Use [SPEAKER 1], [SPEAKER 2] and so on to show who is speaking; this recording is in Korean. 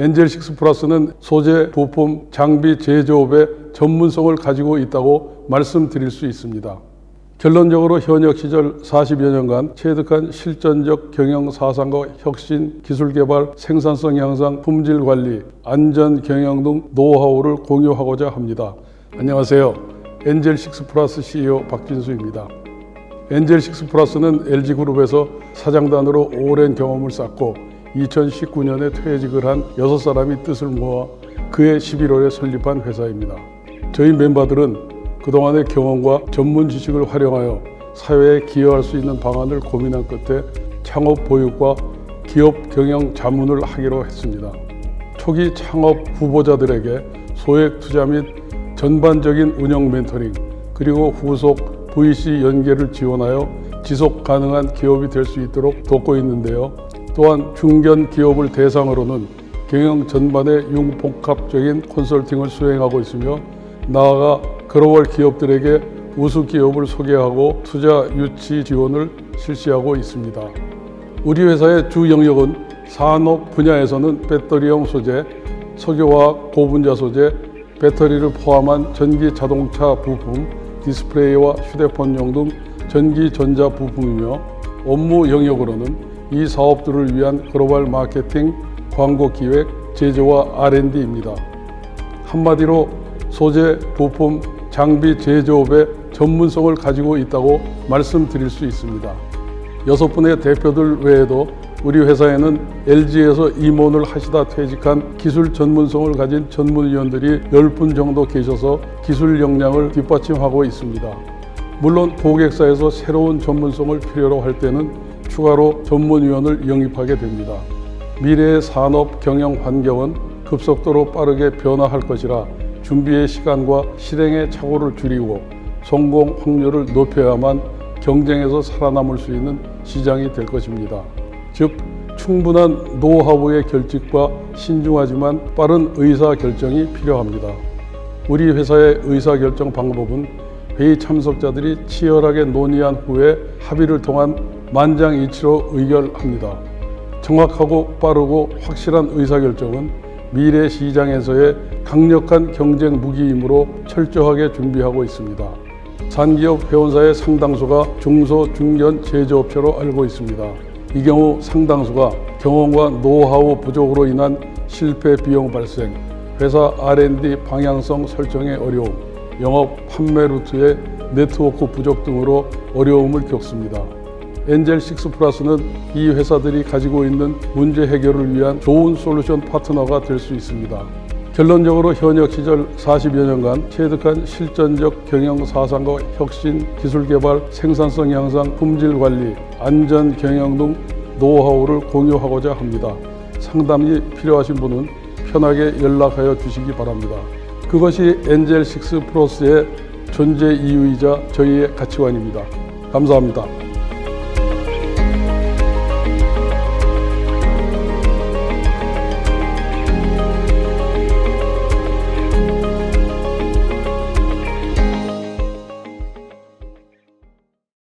[SPEAKER 1] 엔젤식스 플러스는 소재, 부품, 장비 제조업의 전문성을 가지고 있다고 말씀드릴 수 있습니다. 결론적으로 현역 시절 40여 년간 체득한 실전적 경영 사상과 혁신, 기술 개발, 생산성 향상, 품질 관리, 안전 경영 등 노하우를 공유하고자 합니다. 안녕하세요. 엔젤식스 플러스 CEO 박진수입니다. 엔젤식스 플러스는 LG그룹에서 사장단으로 오랜 경험을 쌓고 2019년에 퇴직을 한 6사람이 뜻을 모아 그해 11월에 설립한 회사입니다. 저희 멤버들은 그동안의 경험과 전문 지식을 활용하여 사회에 기여할 수 있는 방안을 고민한 끝에 창업 보육과 기업 경영 자문을 하기로 했습니다. 초기 창업 후보자들에게 소액 투자 및 전반적인 운영 멘토링 그리고 후속 VC 연계를 지원하여 지속 가능한 기업이 될 수 있도록 돕고 있는데요. 또한 중견 기업을 대상으로는 경영 전반의 융복합적인 컨설팅을 수행하고 있으며 나아가 글로벌 기업들에게 우수 기업을 소개하고 투자 유치 지원을 실시하고 있습니다. 우리 회사의 주 영역은 산업 분야에서는 배터리형 소재, 석유화학 고분자 소재, 배터리를 포함한 전기 자동차 부품, 디스플레이와 휴대폰용 등 전기 전자 부품이며 업무 영역으로는 이 사업들을 위한 글로벌 마케팅, 광고 기획, 제조와 R&D입니다. 한마디로 소재, 부품, 장비 제조업의 전문성을 가지고 있다고 말씀드릴 수 있습니다. 여섯 분의 대표들 외에도 우리 회사에는 LG에서 임원을 하시다 퇴직한 기술 전문성을 가진 전문위원들이 10분 정도 계셔서 기술 역량을 뒷받침하고 있습니다. 물론 고객사에서 새로운 전문성을 필요로 할 때는 추가로 전문위원을 영입하게 됩니다. 미래의 산업 경영 환경은 급속도로 빠르게 변화할 것이라 준비의 시간과 실행의 착오를 줄이고 성공 확률을 높여야만 경쟁에서 살아남을 수 있는 시장이 될 것입니다. 즉 충분한 노하우의 결집과 신중하지만 빠른 의사 결정이 필요합니다. 우리 회사의 의사 결정 방법은 회의 참석자들이 치열하게 논의한 후에 합의를 통한 만장일치로 의결합니다. 정확하고 빠르고 확실한 의사결정은 미래 시장에서의 강력한 경쟁 무기이므로 철저하게 준비하고 있습니다. 산기업 회원사의 상당수가 중소 중견 제조업체로 알고 있습니다. 이 경우 상당수가 경험과 노하우 부족으로 인한 실패 비용 발생, 회사 R&D 방향성 설정의 어려움, 영업 판매 루트의 네트워크 부족 등으로 어려움을 겪습니다. 엔젤 식스 플러스는 이 회사들이 가지고 있는 문제 해결을 위한 좋은 솔루션 파트너가 될 수 있습니다. 결론적으로 현역 시절 40여 년간 체득한 실전적 경영 사상과 혁신, 기술 개발, 생산성 향상, 품질 관리, 안전 경영 등 노하우를 공유하고자 합니다. 상담이 필요하신 분은 편하게 연락하여 주시기 바랍니다. 그것이 엔젤 식스 플러스의 존재 이유이자 저희의 가치관입니다. 감사합니다.